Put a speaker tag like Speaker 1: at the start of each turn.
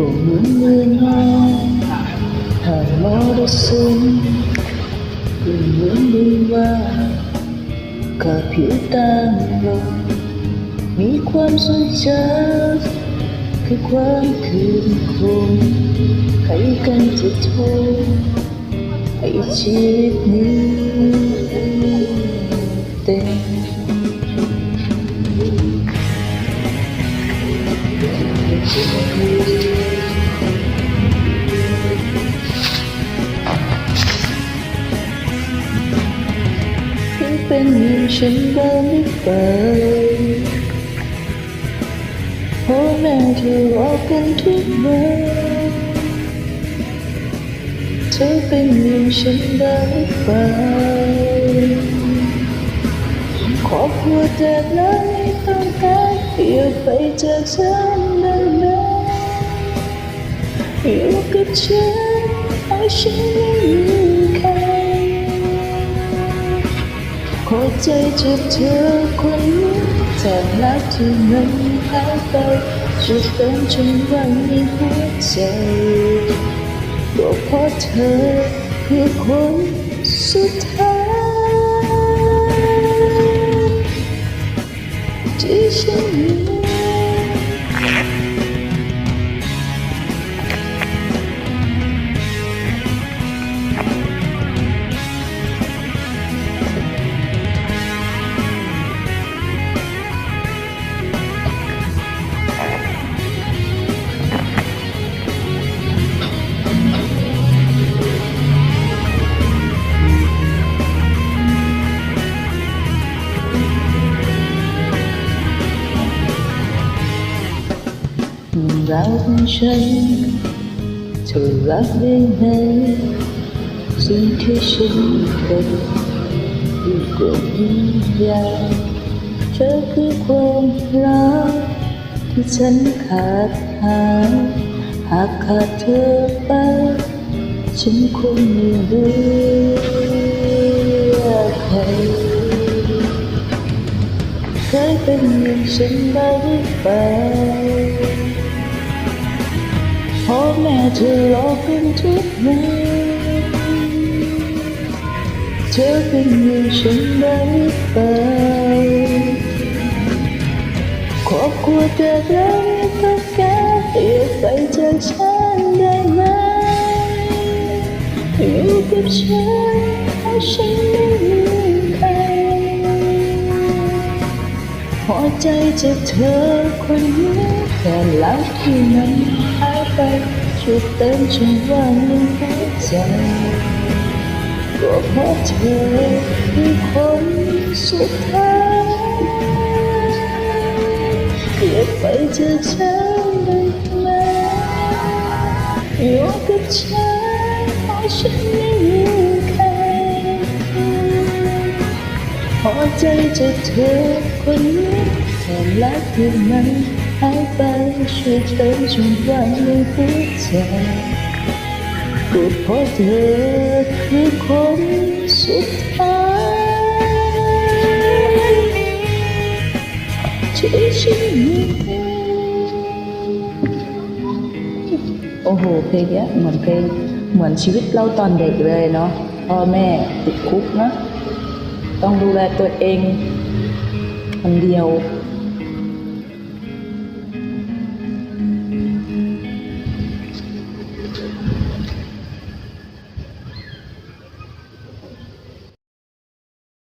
Speaker 1: ก็เหมือนเมื่อนอนผ่านมรสุมก็เหมือนดูว่ากับผิวต เป็นอย่างฉันบ้างหรือเปล่าพ่อแม่เธอรอกันทุกวันเธอเป็นอย่างฉันบ้างหรือเปล่าครอบครัวแตกแล้วไม่ต้องการเปลี่ยนไปจากฉันได้ไหมอยู่กับฉันให้ฉันไม่มี ใจจะเธอคนนี้แต่รักที่มันหายไปจะเป็นจนวันไว้ในหัวใจก็เพราะเธอคือคนสุดท้ายที่ฉัน ราของฉันเธอรักได้ไหมสิ่งที่ฉันเป็นอยู่ก็ยิ่งใหญ่เธอคือความรักที่ฉันขาดหายหากขาดเธอไป ฉันคงไม่เหลือใครเคยเป็นอย่างฉันบ้างหรือเปล่า เธอรอกันทุกวันเธอเป็นอย่างฉันบ้างหรือเปล่าครอบครัวแตกแล้วไม่ต้องการเปลี่ยนไปจากฉันได้ไหมอยู่กับฉันเพราะฉันไม่มีใครหัวใจจากเธอคนนี้ แต่รักที่มันหายไปช่วยเติมช่องว่างในหัวใจก็เพราะเธอคือคนสุดท้ายเปลี่ยนไปจากฉันได้ไหมอยู่กับฉันเพราะฉันไม่มีใครพอใจจากเธอคนนี้แต่รักที่มัน หายไปช่วยเติมช่องว่างในหัวใจก็เพราะเธอคือคนสุดท้ายที่ฉันมีโอ้โหเพลงเนี้ยเหมือนเพลงเหมือนชีวิตเราตอนเด็กเลยเนาะพ่อแม่ติดคุกเนาะต้องดูแลตัวเองคนเดียว